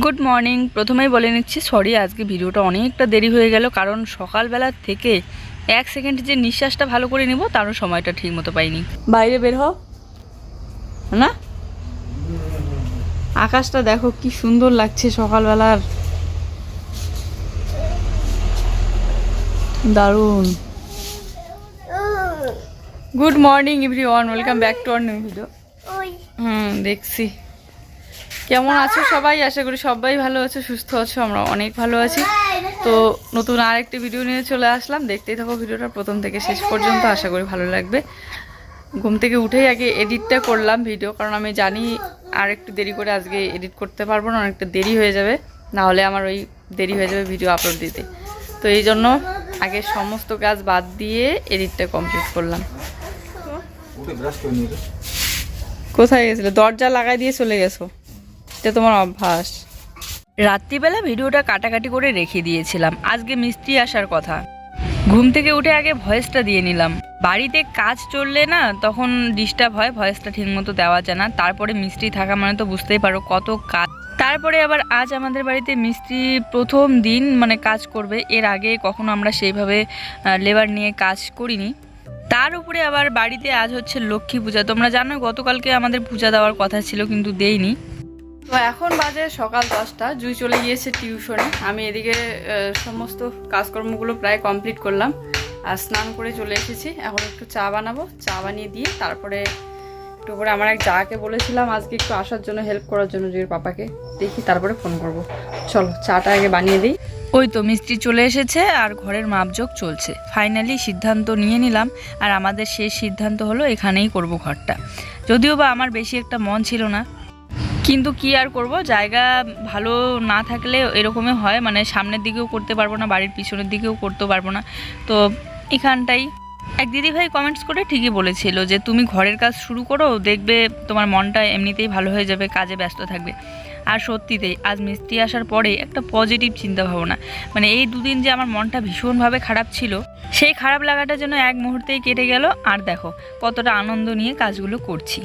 Good morning প্রথমেই বলে নিচ্ছি সরি আজকে ভিডিওটা অনেকটা দেরি হয়ে গেল কারণ সকালবেলা থেকে এক সেকেন্ড যে নিঃশ্বাসটা ভালো করে নিব তারও সময়টা ঠিক মতো পাইনি। বাইরে বের হও। না? আকাশটা দেখো কি সুন্দর লাগছে সকালবেলার। দারুণ। Good morning everyone welcome back to our new video hmm দেখছি। কেমন আছো সবাই? আশা করি সবাই ভালো আছো সুস্থ আছো আমরা অনেক ভালো আছি। তো নতুন আর একটি ভিডিও নিয়ে চলে আসলাম। দেখতেই থাকো ভিডিওটা প্রথম থেকে শেষ পর্যন্ত আশা করি ভালো লাগবে। ঘুম থেকে উঠেই আগে এডিটটা করলাম ভিডিও কারণ আমি জানি আর একটু দেরি করে আজকে এডিট করতে পারব না অনেকটা দেরি হয়ে যাবে। না হলে আমার ওই দেরি হয়ে যাবে ভিডিও আপলোড দিতে। তো এই জন্য আগে সমস্ত কাজ বাদ দিয়ে এডিটটা কমপ্লিট করলাম। কোথায় গেছিলে? দরজা লাগাই দিয়ে চলে গেছো? এটা তোমার অভ্যাস। রাত্রিবেলা ভিডিওটা কাটাকাটি করে রেখে দিয়েছিলাম। আজকে মিস্ত্রি আসার কথা। ঘুম থেকে উঠে আগে ভয়েসটা দিয়ে নিলাম। বাড়িতে কাজ চললে না, তখন ডিস্টার্ব হয়, ভয়েসটা ঠিকমতো দেওয়া যায় না। তারপরে মিস্ত্রি থাকা মানে তো বুঝতেই পারো কত কাজ। তারপরে আবার আজ আমাদের বাড়িতে মিস্ত্রি প্রথম দিন মানে কাজ করবে। এর আগে কখনো আমরা সেইভাবে লেবার নিয়ে কাজ করিনি। তার উপরে আবার বাড়িতে আজ হচ্ছে লক্ষ্মী পূজা। তোমরা জানো গতকালকে আমাদের পূজা দেওয়ার কথা ছিল কিন্তু দেইনি। তো এখন বাজে সকাল দশটা, জুই চলে গিয়েছে টিউশনে। আমি এদিকে সমস্ত কাজকর্মগুলো প্রায় কমপ্লিট করলাম। আর স্নান করে চলে এসেছি। এখন একটু চা বানাবো। চা বানিয়ে দিয়ে তারপরে একটু করে আমার এক যাকে বলেছিলাম আজকে একটু আসার জন্য হেল্প করার জন্য, জুইয়ের পাপাকে দেখি, তারপরে ফোন করব। চলো, চাটা আগে বানিয়ে দিই। ওই তো, মিস্ত্রি চলে এসেছে আর ঘরের মাপজোক চলছে। ফাইনালি সিদ্ধান্ত নিয়ে নিলাম আর আমাদের শেষ সিদ্ধান্ত হলো এখানেই করব ঘরটা। যদিও বা আমার বেশি একটা মন ছিল না কিন্তু কি আর করব? জায়গা ভালো না থাকলে এরকমই হয়। মানে সামনের দিকেও করতে পারব না, বাড়ির পিছনের দিকেও করতে পারব না। তো এখানটাই। এক দিদিভাই কমেন্টস করে ঠিকই বলেছিল যে, তুমি ঘরের কাজ শুরু করো, দেখবে তোমার মনটা এমনিতেই ভালো হয়ে যাবে, কাজে ব্যস্ত থাকবে। আর সত্যিতেই আজ মিস্ত্রি আসার পরে একটা পজিটিভ চিন্তা ভাবনা মানে এই দুদিন যে আমার মনটা ভীষণভাবে খারাপ ছিল, সেই খারাপ লাগাটা যেন এক মুহূর্তেই কেটে গেল। আর দেখো, কতটা আনন্দ নিয়ে কাজগুলো করছি।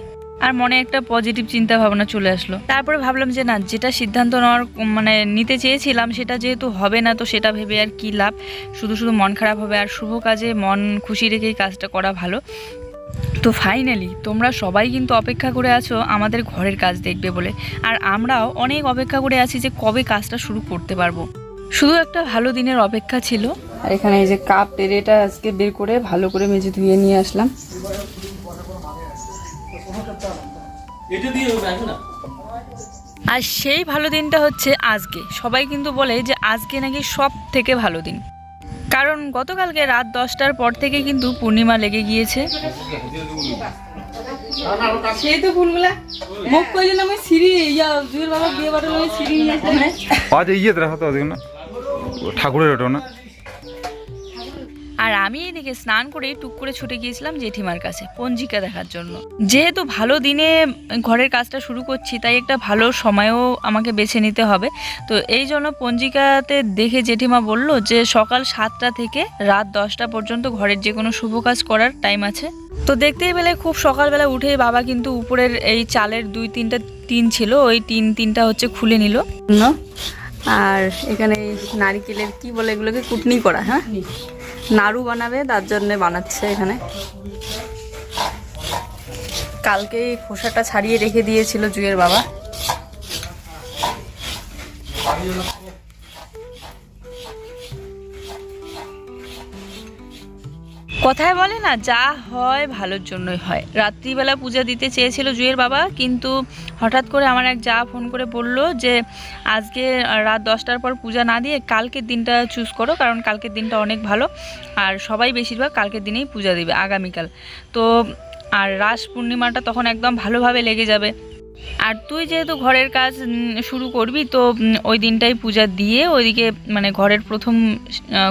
আর মনে একটা পজিটিভ চিন্তা ভাবনা চলে আসলো। তারপরে ভাবলাম যে না, যেটা সিদ্ধান্ত নেওয়ার মানে নিতে চেয়েছিলাম সেটা যেহেতু হবে না, তো সেটা ভেবে আর কি লাভ? শুধু শুধু মন খারাপ হবে, আর শুভ কাজে মন খুশি রেখেই কাজটা করা ভালো। তো ফাইনালি তোমরা সবাই কিন্তু অপেক্ষা করে আছো আমাদের ঘরের কাজ দেখবে বলে। আর আমরাও অনেক অপেক্ষা করে আছি যে কবে কাজটা শুরু করতে পারব। শুধু একটা ভালো দিনের অপেক্ষা ছিল। আর এখানে এই যে কাপ পেরেটা আজকে বের করে ভালো করে মেজে ধুয়ে নিয়ে আসলাম। এটা দিয়ে আসবে না আর সেই ভালো দিনটা হচ্ছে আজকে। সবাই কিন্তু বলে যে আজকে নাকি সব থেকে ভালো দিন। কারণ গতকালকে রাত দশটার পর থেকে কিন্তু পূর্ণিমা লেগে গিয়েছে। সেই তো ফুলগুলা। মুখ কইলেন আমি সিঁড়ি ইয়া জুয়ের বাবা বিয়ে বাড়ি আমি সিঁড়ি নিয়ে আজ ইয়ে দেখা তো না। ঠাকুরের ওটা না। আর আমি এদিকে স্নান করে টুক করে ছুটে গিয়েছিলাম জেঠিমার কাছে, পঞ্জিকা দেখার জন্য। যেহেতু ভালো দিনে ঘরের কাজটা শুরু করছি, তাই একটা ভালো সময়ও আমাকে বেছে নিতে হবে। তো এই জন্য পঞ্জিকাতে দেখে জেঠিমা বলল যে, সকাল সাতটা থেকে রাত দশটা পর্যন্ত ঘরের যে কোনো শুভ কাজ করার টাইম আছে। তো দেখতেই পেলে খুব সকালবেলা উঠে বাবা কিন্তু উপরের এই চালের দুই তিনটা টিন ছিল, ওই টিন তিনটা হচ্ছে খুলে নিল। আর এখানে নারিকেলের কি বলে এগুলোকে? কুটনি করা হ্যাঁ? নাড়ু বানাবে তার জন্য বানাচ্ছে এখানে। কালকে এই খোসাটা ছাড়িয়ে রেখে দিয়েছিল জুয়ের বাবা। কথায় বলে না, যা হয় ভালোর জন্যই হয়। রাত্রিবেলা পূজা দিতে চেয়েছিল জুয়ের বাবা, কিন্তু হঠাৎ করে আমার এক যা ফোন করে বলল যে, আজকে রাত দশটার পর পূজা না দিয়ে কালকের দিনটা চুজ করো, কারণ কালকের দিনটা অনেক ভালো। আর সবাই বেশিরভাগ কালকের দিনেই পূজা দিবে, আগামীকাল। তো, আর রাস পূর্ণিমাটা তখন একদম ভালোভাবে লেগে যাবে। আর তুই যেহেতু ঘরের কাজ শুরু করবি, তো ওই দিনটাই পূজা দিয়ে ওইদিকে মানে ঘরের প্রথম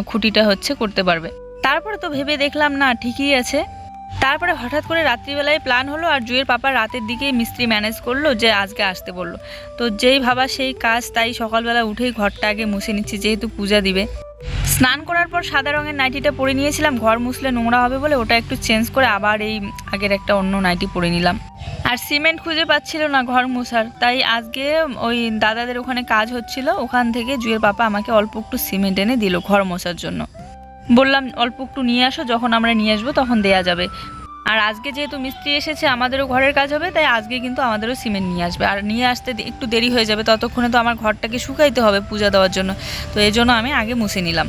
খুঁটিটা হচ্ছে করতে পারবে। তারপরে তো ভেবে দেখলাম না, ঠিকই আছে। তারপরে হঠাৎ করে রাত্রিবেলায় প্ল্যান হলো আর জুয়ের পাপা রাতের দিকেই মিস্ত্রি ম্যানেজ করল যে আজকে আসতে বলল। তো যেই ভাবা সেই কাজ, তাই সকালবেলা উঠেই ঘরটা আগে মুছে নিচ্ছি, যেহেতু পূজা দিবে। স্নান করার পর সাদা রঙের নাইটিটা পরে নিয়েছিলাম, ঘর মুছলে নোংরা হবে বলে ওটা একটু চেঞ্জ করে আবার এই আগের একটা অন্য নাইটি পরে নিলাম। আর সিমেন্ট খুঁজে পাচ্ছিল না ঘর মুছার, তাই আজকে ওই দাদাদের ওখানে কাজ হচ্ছিল, ওখান থেকে জুয়ের পাপা আমাকে অল্প একটু সিমেন্ট এনে দিল ঘর মোছার জন্য। বললাম, অল্প একটু নিয়ে আসো, যখন আমরা নিয়ে আসব তখন দেয়া যাবে। আর আজকে যেহেতু মিস্ত্রি এসেছে, আমাদেরও ঘরের কাজ হবে, তাই আজকে কিন্তু আমাদেরও সিমেন্ট নিয়ে আসবে। আর নিয়ে আসতে একটু দেরি হয়ে যাবে, ততক্ষণে তো আমার ঘরটাকে শুকাইতে হবে পূজা দেওয়ার জন্য। তো এই জন্য আমি আগে মুছে নিলাম।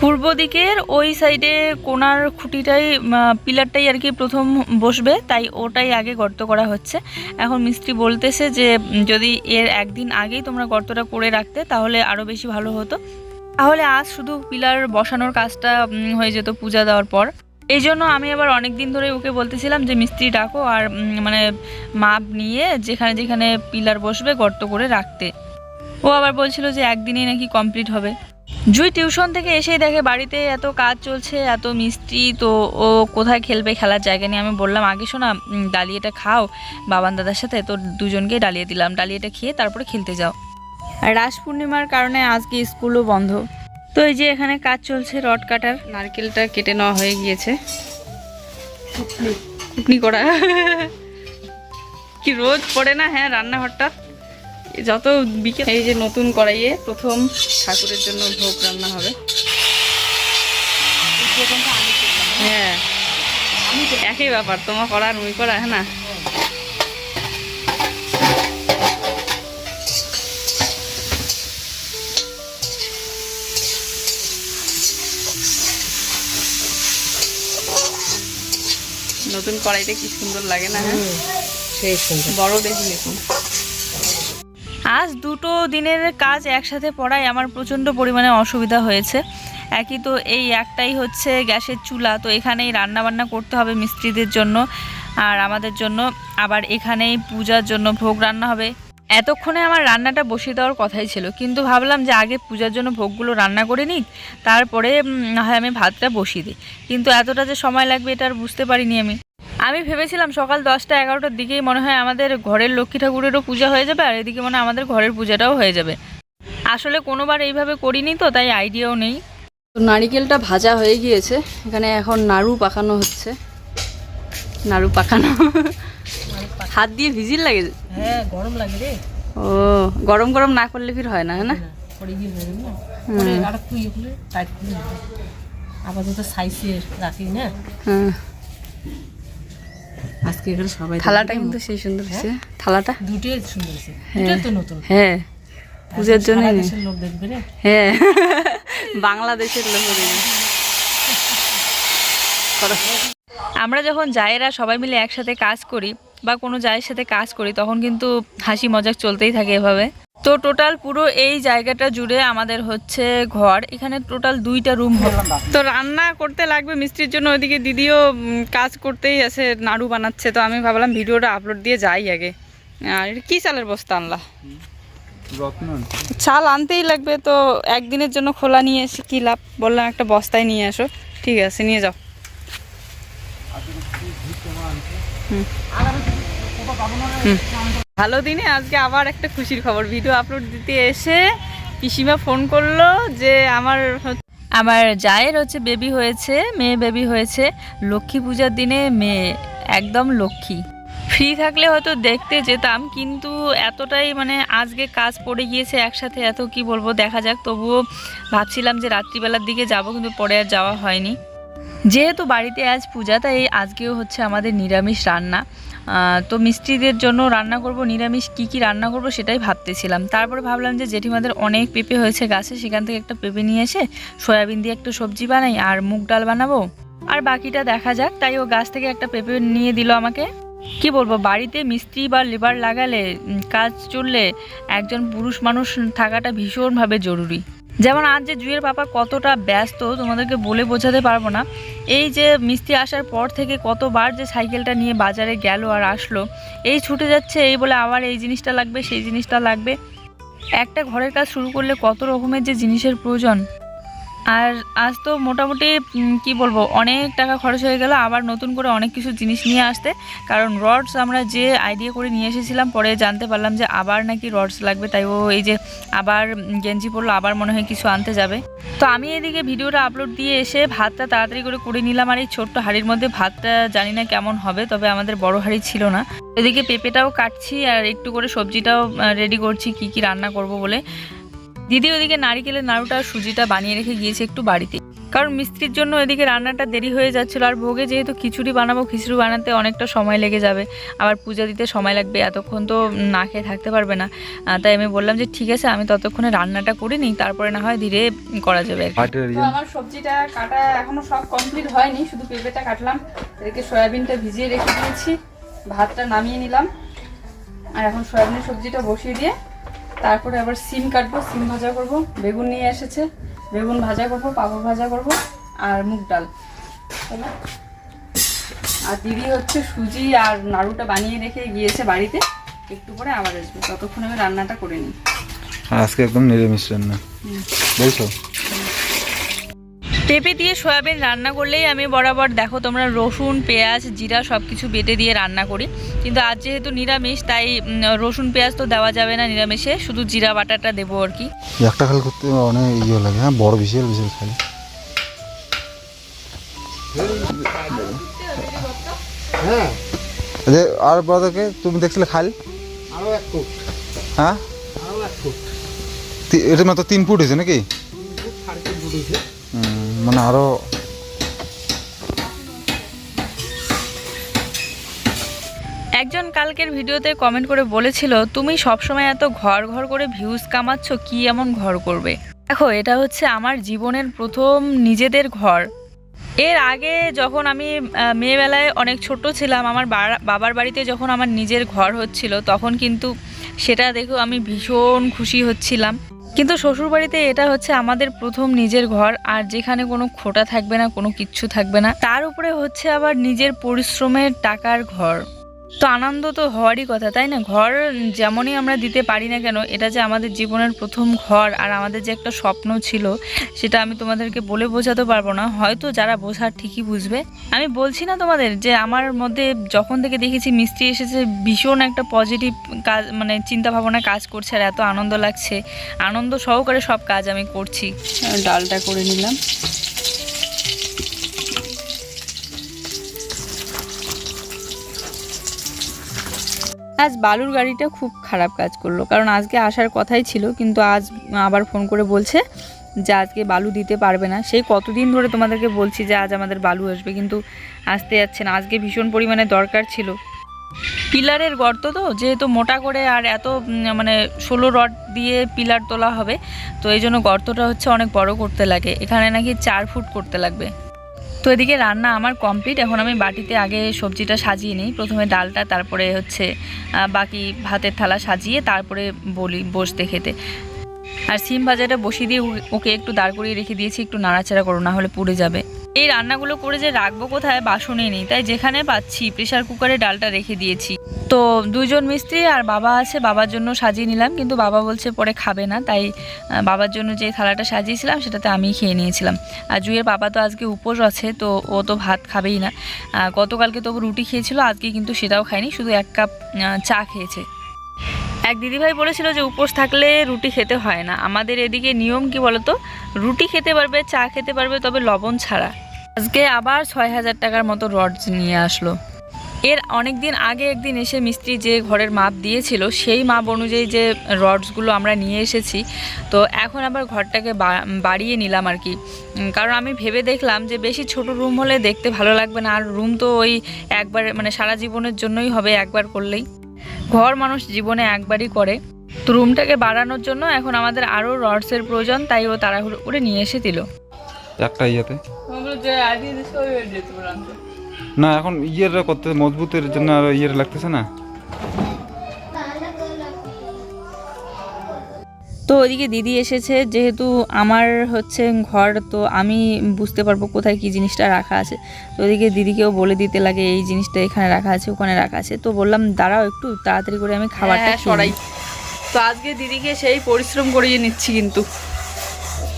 পূর্ব দিকের ওই সাইডে কোনার খুঁটিটাই পিলারটাই আর কি প্রথম বসবে, তাই ওটাই আগে গর্ত করা হচ্ছে। এখন মিস্ত্রি বলতেছে যে যদি এর একদিন আগেই তোমরা গর্তটা করে রাখতে, তাহলে আরও বেশি ভালো হতো। তাহলে আজ শুধু পিলার বসানোর কাজটা হয়ে যেত পূজা দেওয়ার পর। এই জন্য আমি আবার অনেক দিন ধরে ওকে বলতেছিলাম যে, মিস্ত্রি ডাকো আর মানে মাপ নিয়ে যেখানে যেখানে পিলার বসবে গর্ত করে রাখতে। ও আবার বলছিল যে, একদিনেই নাকি কমপ্লিট হবে। জুই টিউশন থেকে এসেই দেখে বাড়িতে এত কাজ চলছে, এত মিষ্টি তো ও কোথায় খেলবে খেলার জায়গা নিয়ে আমি বললাম, আগে শোনা ডালিয়াটা খাও, বাবান দাদার সাথে তো দুজনকেই ডালিয়ে দিলাম, ডালিয়াটা খেয়ে তারপরে খেলতে যাও। রাস পূর্ণিমার কারণে আজকে স্কুলও বন্ধ। তো এই যে এখানে কাজ চলছে রড কাটার। নারকেলটা কেটে নেওয়া হয়ে গিয়েছে। করা। কি রোজ পড়ে না হ্যাঁ রান্নাঘরটা। যত বিকেল, এই যে নতুন কড়াইয়ে প্রথম ঠাকুরের জন্য ভোগ রান্না হবে। হ্যাঁ একই ব্যাপার, তোমার করা আর মুই করা হ্যাঁ না? নতুন কড়াইটা কি সুন্দর লাগে না হ্যাঁ? সেই সুন্দর। বড় দেখি দেখুন আজ দুটো দিনের কাজ একসাথে পড়ায় আমার প্রচণ্ড পরিমাণে অসুবিধা হয়েছে। একই তো এই একটাই হচ্ছে গ্যাসের চুলা তো এখানেই রান্না বান্না করতে হবে মিস্ত্রিদের জন্য আর আমাদের জন্য। আবার এখানেই পূজার জন্য ভোগ রান্না হবে। এতক্ষণে আমার রান্নাটা বসিয়ে দেওয়ার কথাই ছিল, কিন্তু ভাবলাম যে আগে পূজার জন্য ভোগগুলো রান্না করে নিই, তারপরে না হয় আমি ভাতটা বসিয়ে দিই। কিন্তু এতটা যে সময় লাগবে এটা আর বুঝতে পারিনি আমি। আমি ভেবেছিলাম সকাল দশটা এগারোটার দিকেই মনে হয় আমাদের ঘরের লক্ষ্মী ঠাকুরেরও পূজা হয়ে যাবে, আর এদিকে মনে হয় আমাদের ঘরের পূজাটাও হয়ে যাবে। আসলে কোনোবার এইভাবে করিনি তো, তাই আইডিয়াও নেই। তো নারিকেলটা ভাজা হয়ে গিয়েছে, এখানে এখন নাড়ু পাকানো হচ্ছে। নাড়ু পাকানো। হাত দিয়ে ভিজিল লাগে? হ্যাঁ গরম লাগে রে। ও গরম গরম না করলে ফির হয় না হ্যাঁ না? হয়ে আপাতত সাইজে রাখি না? হ্যাঁ আজকে এখানে সবাই থালাটা কিন্তু সেই সুন্দর হয়েছে। থালাটা? দুটোই সুন্দর হয়েছে। দুটোই তো নতুন। হ্যাঁ। পূজার জন্য লোক দেখবে রে হ্যাঁ। বাংলাদেশের লোক আমরা যখন জায়েরা সবাই মিলে একসাথে কাজ করি বা কোনো জায়ের সাথে কাজ করি তখন কিন্তু হাসি মজাক চলতেই থাকে এভাবে। তো টোটাল পুরো এই জায়গাটা জুড়ে আমাদের হচ্ছে ঘর। এখানে টোটাল দুইটা রুম তো রান্না করতে লাগবে মিস্ত্রির জন্য ওইদিকে দিদিও কাজ করতেই আছে নাড়ু বানাচ্ছে। তো আমি ভাবলাম ভিডিওটা আপলোড দিয়ে যাই আগে। আর কি চালের বস্তা আনলা? চাল আনতেই লাগবে তো একদিনের জন্য খোলা নিয়ে এসে কী লাভ? বললাম একটা বস্তায় নিয়ে আসো। ঠিক আছে নিয়ে যাও। হুম। ভালো দিনে, আজকে আবার একটা খুশির খবর। ভিডিও আপলোড দিতে এসে পিসিমা ফোন করল যে আমার আমার জায়ের হচ্ছে বেবি হয়েছে, মেয়ে বেবি হয়েছে। লক্ষ্মী পূজার দিনে মেয়ে, একদম লক্ষ্মী। ফ্রি থাকলে হয়তো দেখতে যেতাম, কিন্তু এতটাই মানে আজকে কাজ পড়ে গিয়েছে একসাথে, এত কি বলব, দেখা যাক। তবুও ভাবছিলাম যে রাত্রিবেলার দিকে যাব, কিন্তু পরে আর যাওয়া হয়নি। যেহেতু বাড়িতে আজ পূজা, তাই আজকেও হচ্ছে আমাদের নিরামিষ রান্না। তো মিস্ত্রিদের জন্য রান্না করব, নিরামিষ কি কি রান্না করব সেটাই ভাবতেছিলাম। তারপরে ভাবলাম যে জেঠিমাদের অনেক পেঁপে হয়েছে গাছে, সেখান থেকে একটা পেঁপে নিয়ে এসে সয়াবিন দিয়ে একটা সবজি বানাই আর মুগ ডাল বানাবো। আর বাকিটা দেখা যাক, তাই ও গাছ থেকে একটা পেঁপে নিয়ে দিল আমাকে। কি বলব, বাড়িতে মিস্ত্রি বা লেবার লাগালে কাজ চললে একজন পুরুষ মানুষ থাকাটা ভীষণভাবে জরুরি। যেমন আজ যে জুয়ের পাপা কতটা ব্যস্ত, তোমাদেরকে বলে বোঝাতে পারব না। এই যে মিস্ত্রি আসার পর থেকে কতবার যে সাইকেলটা নিয়ে বাজারে গেল আর আসলো, এই ছুটে যাচ্ছে, এই বলে আবার এই জিনিসটা লাগবে, সেই জিনিসটা লাগবে। একটা ঘরের কাজ শুরু করলে কত রকমের যে জিনিসের প্রয়োজন। আর আজ তো মোটামুটি কি বলব, অনেক টাকা খরচ হয়ে গেল, আবার নতুন করে অনেক কিছু জিনিস নিয়ে আসতে। কারণ রডস আমরা যে আইডিয়া করে নিয়ে এসেছিলাম, পরে জানতে পারলাম যে আবার নাকি রডস লাগবে, তাই ও এই যে আবার গেঞ্জি পরলো, আবার মনে হয় কিছু আনতে যাবে। তো আমি এদিকে ভিডিওটা আপলোড দিয়ে এসে ভাতটা তাড়াতাড়ি করে করে নিলাম, আর এই ছোট্ট হাঁড়ির মধ্যে ভাতটা জানি না কেমন হবে, তবে আমাদের বড় হাঁড়ি ছিল না। এদিকে পেঁপেটাও কাটছি, আর একটু করে সবজিটাও রেডি করছি, কি কি রান্না করব বলে। দিদি ওদিকে নারিকেলের নাড়ুটা আর সুজিটা বানিয়ে রেখে গিয়েছে একটু বাড়িতে। কারণ মিস্ত্রির জন্য এদিকে রান্নাটা দেরি হয়ে যাচ্ছিল আর ভোগে যেহেতু খিচুড়ি বানাবো খিচুড়ি বানাতে অনেকটা সময় লেগে যাবে। আবার পূজা দিতে সময় লাগবে এতক্ষণ তো না খেয়ে থাকতে পারবে না। তাই আমি বললাম যে ঠিক আছে আমি ততক্ষণে রান্নাটা করে নিই তারপরে না হয় ধীরে করা যাবে ইয়ে। আমার সবজিটা কাটা এখনও সব কমপ্লিট হয়নি শুধু পেঁপেটা কাটলাম। এদিকে সয়াবিনটা ভিজিয়ে রেখে দিয়েছি ভাতটা নামিয়ে নিলাম। আর এখন সয়াবিনের সবজিটা বসিয়ে দিয়ে তারপরে আবার সিম কাটবো সিম ভাজা করব। বেগুন নিয়ে এসেছে বেগুন ভাজা করব পাপড় ভাজা করব আর মুগ ডাল। আর দিদি হচ্ছে সুজি আর নাড়ুটা বানিয়ে রেখে গিয়েছে বাড়িতে। একটু পরে আবার আসবে ততক্ষণ আমি রান্নাটা করে নিই। আজকে একদম নিরামিষ রান্না। বলছো? পেঁপে দিয়ে সয়াবিন রান্না করলেই আমি বরাবর দেখো তোমরা রসুন পেঁয়াজ জিরা সব কিছু বেটে দিয়ে রান্না করি। কিন্তু আজ যেহেতু নিরামিষ তাই রসুন পেঁয়াজ তো দেওয়া যাবে না নিরামিষে শুধু জিরা বাটাটা দেবো আর কি। একটা খাল করতে অনেক ইয়ে লাগে হ্যাঁ বড় বিশাল বিশাল খাল। হ্যাঁ। আর বড়দেরকে তুমি দেখছিলে খাল? আরও এক ফুট। হ্যাঁ? আরও এক ফুট। এটা মাত্র তিন ফুট হয়েছে নাকি? ফুট ফুট হয়েছে। মানে আরও একজন কালকের ভিডিওতে কমেন্ট করে বলেছিল, তুমি সবসময় এত ঘর ঘর করে ভিউজ কামাচ্ছ, কি এমন ঘর করবে? দেখো, এটা হচ্ছে আমার জীবনের প্রথম নিজেদের ঘর। এর আগে যখন আমি মেয়েবেলায় অনেক ছোট ছিলাম, আমার বাবার বাড়িতে যখন আমার নিজের ঘর হচ্ছিল, তখন কিন্তু সেটা দেখেও আমি ভীষণ খুশি হচ্ছিলাম। কিন্তু শ্বশুরবাড়িতে এটা হচ্ছে আমাদের প্রথম নিজের ঘর, আর যেখানে কোনো খোটা থাকবে না, কোনো কিচ্ছু থাকবে না। তার উপরে হচ্ছে আবার নিজের পরিশ্রমের টাকার ঘর। তো আনন্দ তো হওয়ারই কথা, তাই না? ঘর যেমনই আমরা দিতে পারি না কেন, এটা যে আমাদের জীবনের প্রথম ঘর আর আমাদের যে একটা স্বপ্ন ছিল, সেটা আমি তোমাদেরকে বলে বোঝাতে পারব না। হয়তো যারা বোঝার ঠিকই বুঝবে। আমি বলছি না তোমাদের যে আমার মধ্যে যখন থেকে দেখেছি মিস্ত্রি এসেছে, ভীষণ একটা পজিটিভ কাজ মানে চিন্তা ভাবনা কাজ করছে আর এত আনন্দ লাগছে। আনন্দ সহকারে সব কাজ আমি করছি। ডালটা করে নিলাম। আজ বালুর গাড়িটা খুব খারাপ কাজ করল। কারণ আজকে আসার কথাই ছিল, কিন্তু আজ আবার ফোন করে বলছে যে আজকে বালু দিতে পারবে না। সেই কতদিন ধরে তোমাদেরকে বলছি যে আজ আমাদের বালু আসবে, কিন্তু আসতে যাচ্ছে না। আজকে ভীষণ পরিমাণে দরকার ছিল। পিলারের গর্ত তো, যেহেতু মোটা করে আর এত মানে ষোলো রড দিয়ে পিলার তোলা হবে, তো এই জন্য গর্তটা হচ্ছে অনেক বড় করতে লাগে। এখানে নাকি চার ফুট করতে লাগবে। তো এদিকে রান্না আমার কমপ্লিট। এখন আমি বাটিতে আগে সবজিটা সাজিয়ে নিই। প্রথমে ডালটা, তারপরে হচ্ছে বাকি ভাতের থালা সাজিয়ে তারপরে বলি, বসতে খেতে। আর সিম ভাজাটা বসিয়ে দিয়ে ওকে একটু দাঁড় করিয়ে রেখে দিয়েছি। একটু নাড়াচাড়া করো, না হলে পুড়ে যাবে। এই রান্নাগুলো করে যে রাখব কোথায় বাসনে নেই। তাই যেখানে পাচ্ছি প্রেশার কুকারে ডালটা রেখে দিয়েছি। তো দুজন মিস্ত্রি আর বাবা আছে, বাবার জন্য সাজিয়ে নিলাম। কিন্তু বাবা বলছে পরে খাবে না। তাই বাবার জন্য যে থালাটা সাজিয়েছিলাম সেটাতে আমি খেয়ে নিয়েছিলাম। আর জুয়ের বাবা তো আজকে উপোস আছে, তো ও তো ভাত খাবেই না। গতকালকে তবু রুটি খেয়েছিল, আজকে কিন্তু সেটাও খায়নি। শুধু এক কাপ চা খেয়েছে। এক দিদিভাই বলেছিল যে উপোস থাকলে রুটি খেতে হয় না। আমাদের এদিকে নিয়ম কি বলতো? রুটি খেতে পারবে, চা খেতে পারবে, তবে লবণ ছাড়া। আজকে আবার ছয় হাজার টাকার মতো রড নিয়ে আসলো। এর অনেক দিন আগে একদিন এসে মিস্ত্রি যে ঘরের মাপ দিয়েছিল, সেই মাপ অনুযায়ী যে রডসগুলো আমরা নিয়ে এসেছি, তো এখন আবার ঘরটাকে বাড়িয়ে নিলাম আর কি। কারণ আমি ভেবে দেখলাম যে বেশি ছোট রুম হলে দেখতে ভালো লাগবে না, আর রুম তো ওই একবার মানে সারা জীবনের জন্যই হবে একবার করলেই। ঘর মানুষ জীবনে একবারই করে। তো রুমটাকে বাড়ানোর জন্য এখন আমাদের আরও রডসের প্রয়োজন তাই ও তাড়াহুড়ো করে নিয়ে এসে দিল একটা ইয়েতে? না এখন ইয়ের করতে মজবুতের জন্য আর ইয়ের লাগতেছে না। তো ওইদিকে দিদি এসেছে যেহেতু আমার হচ্ছে ঘর তো আমি বুঝতে পারব কোথায় কি জিনিসটা রাখা আছে। তো ওইদিকে দিদিকেও বলে দিতে লাগে এই জিনিসটা এখানে রাখা আছে ওখানে রাখা আছে। তো বললাম দাঁড়াও একটু তাড়াতাড়ি করে আমি খাবারটা হ্যাঁ, সরাই। তো আজকে দিদিকে সেই পরিশ্রম করিয়ে নিচ্ছি কিন্তু।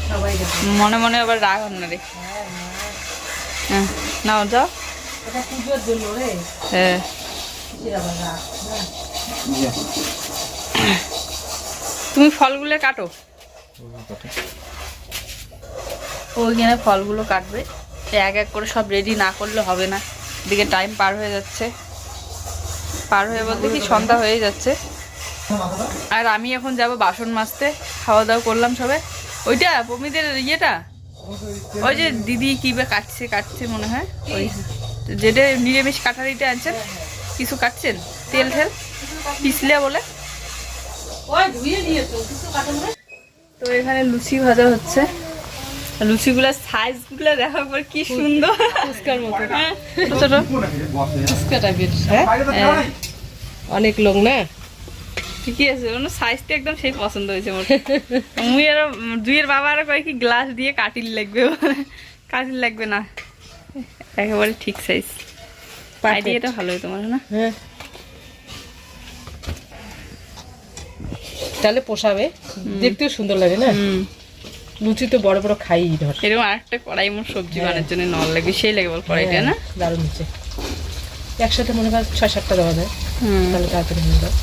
সবাই মনে মনে আবার রাগ হন না রে। হ্যাঁ নাও যাও। এটা পুজোর জন্য রে হ্যাঁ কিসের আবার রাগ না তুমি ফলগুলো কাটো। ওইখানে ফলগুলো কাটবে। এক এক করে সব রেডি না করলে হবে না। এদিকে টাইম পার হয়ে যাচ্ছে। পার হয়ে বলতে কি সন্ধ্যা হয়ে যাচ্ছে। আর আমি এখন যাব বাসন মাজতে। খাওয়া দাওয়া করলাম সবে। ওইটা পমিদের ইয়েটা? ওই যে দিদি কি বা কাটছে কাটছে মনে হয়। ওই যেটা নিরামিষ কাটারিটা আনছেন। কিছু কাটছেন? তেল ঠেল পিছলে বলে ওই ধুয়ে দিয়েছ কিছু কাটন রে তো এখানে লুচি ভাজা হচ্ছে। লুচিগুলোর সাইজগুলো দেখার পর কি সুন্দর। ফুচকার মতো। হ্যাঁ ছোট ছোট ফুচকা টাইপের হ্যাঁ, অনেক লোক না? ঠিকই আছে ওর সাইজটা একদম সেই পছন্দ হয়েছে মোর। মুই আর দুইয়ের বাবা আর কয় কি গ্লাস দিয়ে কাটিল লাগবে। কাটিল লাগবে না। একেবারে ঠিক সাইজ আইডিয়াটা হয় তোমার না? হ্যাঁ। তাহলে পোষাবে। দেখতেও সুন্দর লাগে না? লুচি তো বড় বড় খাই ধর। এরকম আরেকটা কড়াই মোর সবজি বানার জন্য নল লাগে সেই লাগে বল কড়াইটা না? হ্যাঁ, দারুণ হচ্ছে। একসাথে মনে হয় ছয় সাতটা দেওয়া যায়। তাহলে তাড়াতাড়ি হয়ে যায়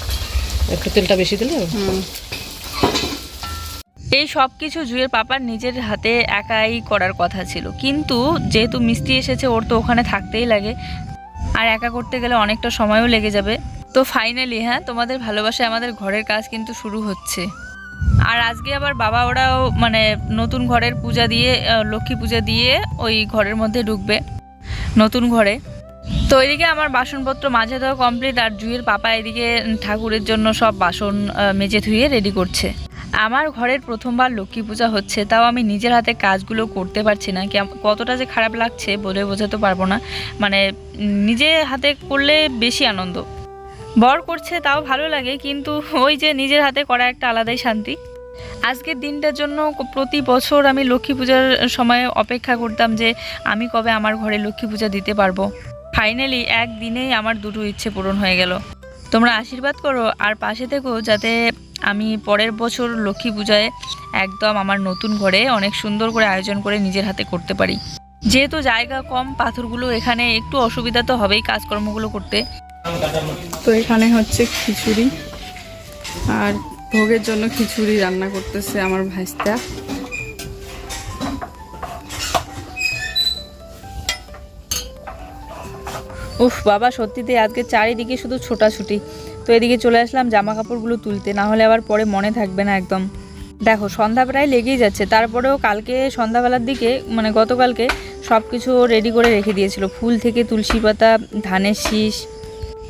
একটু তেলটা বেশি দিলে এই সব কিছু জুয়ের পাপার নিজের হাতে একাই করার কথা ছিল। কিন্তু যেহেতু মিস্ত্রি এসেছে ওর তো ওখানে থাকতেই লাগে। আর একা করতে গেলে অনেকটা সময়ও লেগে যাবে। তো ফাইনালি হ্যাঁ তোমাদের ভালোবাসায় আমাদের ঘরের কাজ কিন্তু শুরু হচ্ছে। আর আজকে আবার বাবা ওরাও মানে নতুন ঘরের পূজা দিয়ে লক্ষ্মী পূজা দিয়ে ওই ঘরের মধ্যে ঢুকবে, নতুন ঘরে। তো এদিকে আমার বাসনপত্র মাঝে দেওয়া কমপ্লিট আর জুয়ের পাপা এদিকে ঠাকুরের জন্য সব বাসন মেজে ধুয়ে রেডি করছে। আমার ঘরের প্রথমবার লক্ষ্মী পূজা হচ্ছে, তাও আমি নিজের হাতে কাজগুলো করতে পারছি না। কতটা যে খারাপ লাগছে বলে বোঝাতে পারব না। মানে নিজে হাতে করলে বেশি আনন্দ। বর করছে, তাও ভালো লাগে, কিন্তু ওই যে নিজের হাতে করা একটা আলাদাই শান্তি। আজকের দিনটার জন্য প্রতি বছর আমি লক্ষ্মী পূজার সময় অপেক্ষা করতাম যে আমি কবে আমার ঘরে লক্ষ্মী পূজা দিতে পারব। ফাইনালি একদিনেই আমার দুটো ইচ্ছে পূরণ হয়ে গেল। তোমরা আশীর্বাদ করো, আর পাশে থেকো যাতে আমি পরের বছর লক্ষ্মী পূজায় একদম আমার নতুন ঘরে অনেক সুন্দর করে আয়োজন করে নিজের হাতে করতে পারি। যেহেতু জায়গা কম, পাথরগুলো এখানে একটু অসুবিধা তো হবেই কাজকর্মগুলো করতে। তো এখানে হচ্ছে খিচুড়ি। আর ভোগের জন্য খিচুড়ি রান্না করতেছে আমার ভাইস্তা। উফ, বাবা সত্যিতে আজকে চারিদিকে শুধু ছোটাছুটি। তো এদিকে চলে আসলাম জামা কাপড়গুলো তুলতে, না হলে আবার পরে মনে থাকবে না একদম। দেখো, সন্ধ্যা প্রায় লেগেই যাচ্ছে, তারপরেও কালকে সন্ধ্যাবেলার দিকে মানে গতকালকে সব কিছু রেডি করে রেখে দিয়েছিল। ফুল থেকে তুলসী পাতা, ধানের শীষ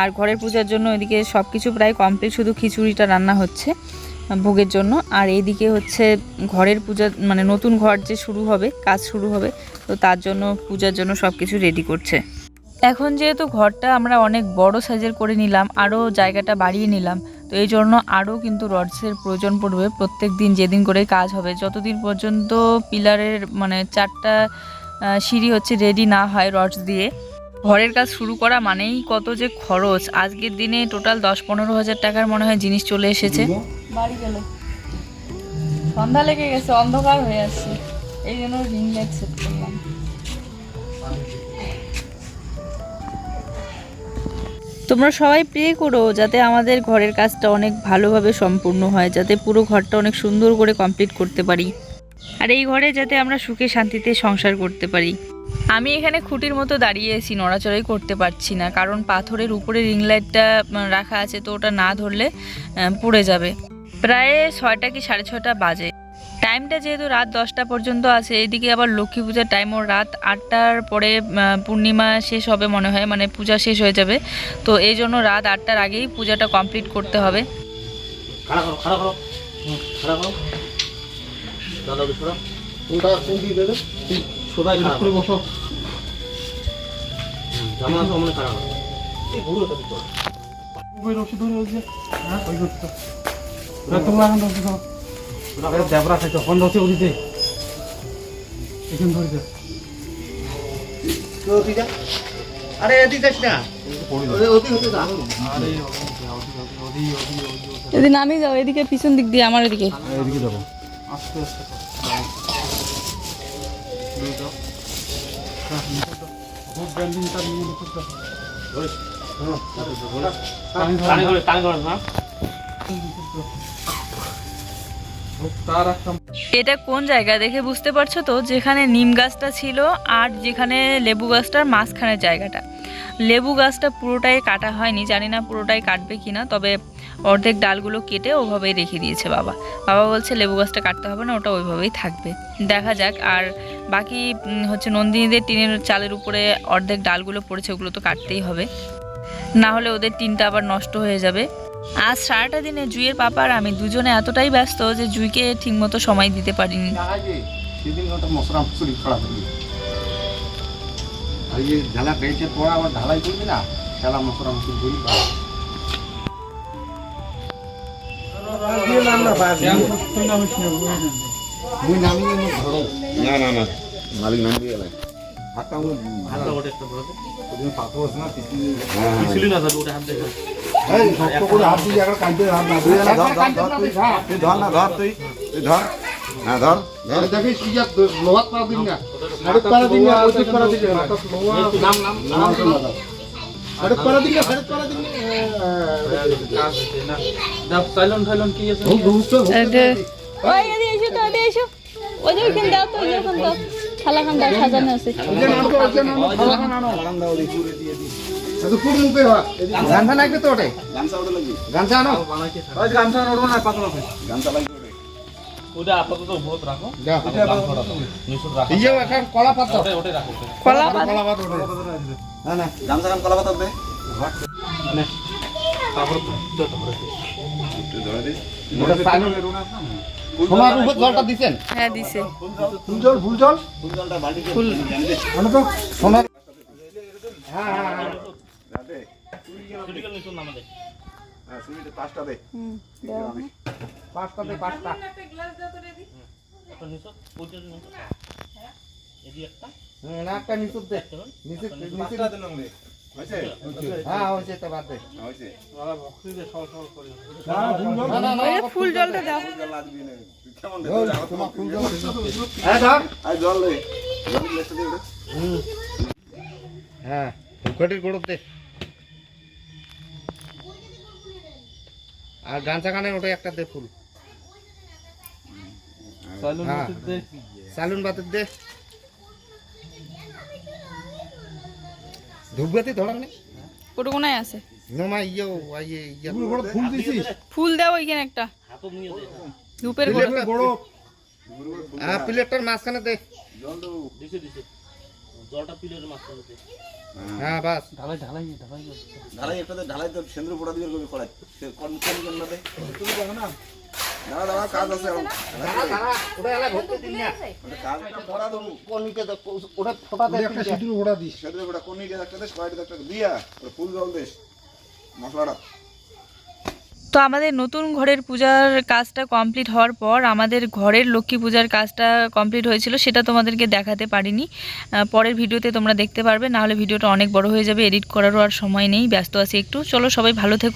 আর ঘরের পূজার জন্য এদিকে সব কিছু প্রায় কমপ্লিট শুধু খিচুড়িটা রান্না হচ্ছে ভোগের জন্য। আর এইদিকে হচ্ছে ঘরের পূজা মানে নতুন ঘর যে শুরু হবে, কাজ শুরু হবে, তো তার জন্য পূজার জন্য সব কিছু রেডি করছে। এখন যেহেতু ঘরটা আমরা অনেক বড় সাইজের করে নিলাম, আরও জায়গাটা বাড়িয়ে নিলাম, তো এই জন্য আরও কিন্তু রডসের প্রয়োজন পড়বে প্রত্যেক দিন যেদিন করে কাজ হবে। যতদিন পর্যন্ত পিলারের মানে চারটা সিঁড়ি হচ্ছে রেডি না হয় রডস দিয়ে ঘরের কাজ শুরু করা মানেই কত যে খরচ। আজকের দিনে টোটাল দশ পনেরো হাজার টাকার মনে হয় জিনিস চলে এসেছে। বাড়ি গেল। সন্ধ্যা লেগে গেছে অন্ধকার হয়ে আসছে এই জন্য রিং লাইট সেট করলাম। তোমরা সবাই প্রে করো যাতে আমাদের ঘরের কাজটা অনেক ভালোভাবে সম্পূর্ণ হয় যাতে পুরো ঘরটা অনেক সুন্দর করে কমপ্লিট করতে পারি। আর এই ঘরে যাতে আমরা সুখে শান্তিতে সংসার করতে পারি। আমি এখানে খুঁটির মতো দাঁড়িয়ে আছি নড়াচড়াই করতে পারছি না কারণ পাথরের উপরে রিং লাইটটা রাখা আছে তো ওটা না ধরলে পুড়ে যাবে। প্রায় ছয়টা কি সাড়ে ছটা বাজে। টাইমটা যেহেতু রাত দশটা পর্যন্ত আছে এদিকে আবার লক্ষ্মী পূজার টাইমও রাত আটটার পরে পূর্ণিমা শেষ হবে মনে হয় মানে পূজা শেষ হয়ে যাবে। তো এই জন্য রাত আটটার আগেই পূজাটা কমপ্লিট করতে হবে। দাদা সরো কোনটা কোন দিকে দেবে সোদাই খারাপ করে বসো। জামা সামনে খারাপ এই বুড়োটা দিতে ওই রশি ধরে হচ্ছে হ্যাঁ ওই করতে তোমরা এখন রশি ধরো দেবরা খাইতো কোন রশি উড়িতে এখান ধরে দে আরে এদিকে যাস না। ওরে ওদিকে হতে যা যদি নামিয়ে যাও এদিকে পিছন দিক দিয়ে আমার এদিকে। এদিকে যাব। আস্তে আস্তে খুব ব্যান্ডিংটা নিয়ে নিতে এটা কোন জায়গা দেখে বুঝতে পারছ তো? যেখানে নিম গাছটা ছিল আর যেখানে লেবু গাছটার মাঝখানের জায়গাটা। লেবু গাছটা পুরোটাই কাটা হয়নি জানি না পুরোটাই কাটবে কিনা তবে অর্ধেক ডালগুলো কেটে ওভাবেই রেখে দিয়েছে বাবা। বাবা বলছে, লেবু গাছটা কাটতে হবে না, ওটা ওইভাবেই থাকবে। দেখা যাক, আর বাকি হচ্ছে নন্দিনীদের টিনের চালের উপরে অর্ধেক ডালগুলো পড়েছে, ওগুলো তো কাটতেই হবে। না হলে ওদের টিনটা আবার নষ্ট হয়ে যাবে। আজ সারাটা দিনে জুইয়ের পাপা আর আমি দুজনে এতটাই ব্যস্ত যে জুইকে ঠিকমতো সময় দিতে পারিনি। মশলা ঢালা আবার ঢালাই করবি না খেলা মশলা মুসুরি করি না না না মালিক নাম দিয়ে গেলেন হাতটা মুই হাতটা ওটা একটা ধরো ওদিন পাথর আছে না পিছলি না যাবে ওটা হাত দেখে এই শক্ত করে হাত দিয়ে একটা কাঁদতে হাত না ধর ধর তুই তুই না ধর তুই। তুই ধর। ধর। ধর। দেখিস কি যা লোহাত পাড়া দিন না। আরেক পাড়া দিন না দিন নাম নাম নাম। আরেক পাড়া দিন না আরেক পাড়া দিন না। ওইখান দাও সাজানো আছে গানটা লাগবে তো ওটে গামছা আনো আনো না পাতলা গামছা লাগবে ওটা আপাতত রাখো কলা পাতা ওটা ওটা রাখো কলা কলা পাতা না না। গামছা গাম কলা পাতা দে সোনার উপর জলটা দিছেন? হ্যাঁ দিছে। ফুল জল ফুল জল? ফুল। জলটা বালতিতে ফুল আনো তো? সোনার হ্যাঁ হ্যাঁ হ্যাঁ। দে। ক্রিটিক্যাল দে হ্যাঁ সুমিতে পাঁচটা দে পাঁচটাতে একটা এদি নিচুর দে। নিচে নিচে পাঁচটা দে হ্যাঁ ফুল জলটা দাও। হ্যাঁ হ্যাঁ দে। আর গাঞ্চা কানে ওটা একটা দে ফুল। সাইলন হ্যাঁ। দে। সালুন বাতের দে। ধূপবাতি ধরার নেই কোটকোনায় আছে। নোমা ইয়ে ইয়ে ইয়ে। ফুল দিছিস? ফুল দাও ওইখানে একটা। ধূপের বড়। হ্যাঁ প্লেটটার মাঝখানে দে। জল দে দিছে দিছে জলটা পিলের মাঝখানে দে হ্যাঁ বাস। ঢালাই ঢালাই ঢালাই ঢালাই একটা ঢালাই তো সেন্দ্র পোড়া দিবে কবি কড়াই কোন কোন না দে। তুমি জানো না। দাঁড়া দাঁড়া কাজ আছে এখন। ওটা এলা ভর্তি দিন না। ওটা কাজ একটা পড়া দেবো কোনিকে ওটা ফোটা দে একটা সিঁদুর ওটা দিস। সেটা ওটা কোন নিয়ে একটা দেশ কয়টা একটা দিয়া ওটা ফুল জল দেশ মশলাটা। তো আমাদের নতুন ঘরের পূজার কাজটা কমপ্লিট হওয়ার পর আমাদের ঘরের লক্ষ্মী পূজার কাজটা কমপ্লিট হয়েছিল সেটা তোমাদেরকে দেখাতে পারিনি। পরের ভিডিওতে তোমরা দেখতে পারবে নাহলে ভিডিওটা অনেক বড় হয়ে যাবে এডিট করারও আর সময় নেই ব্যস্ত আছি একটু। চলো সবাই ভালো থেকো।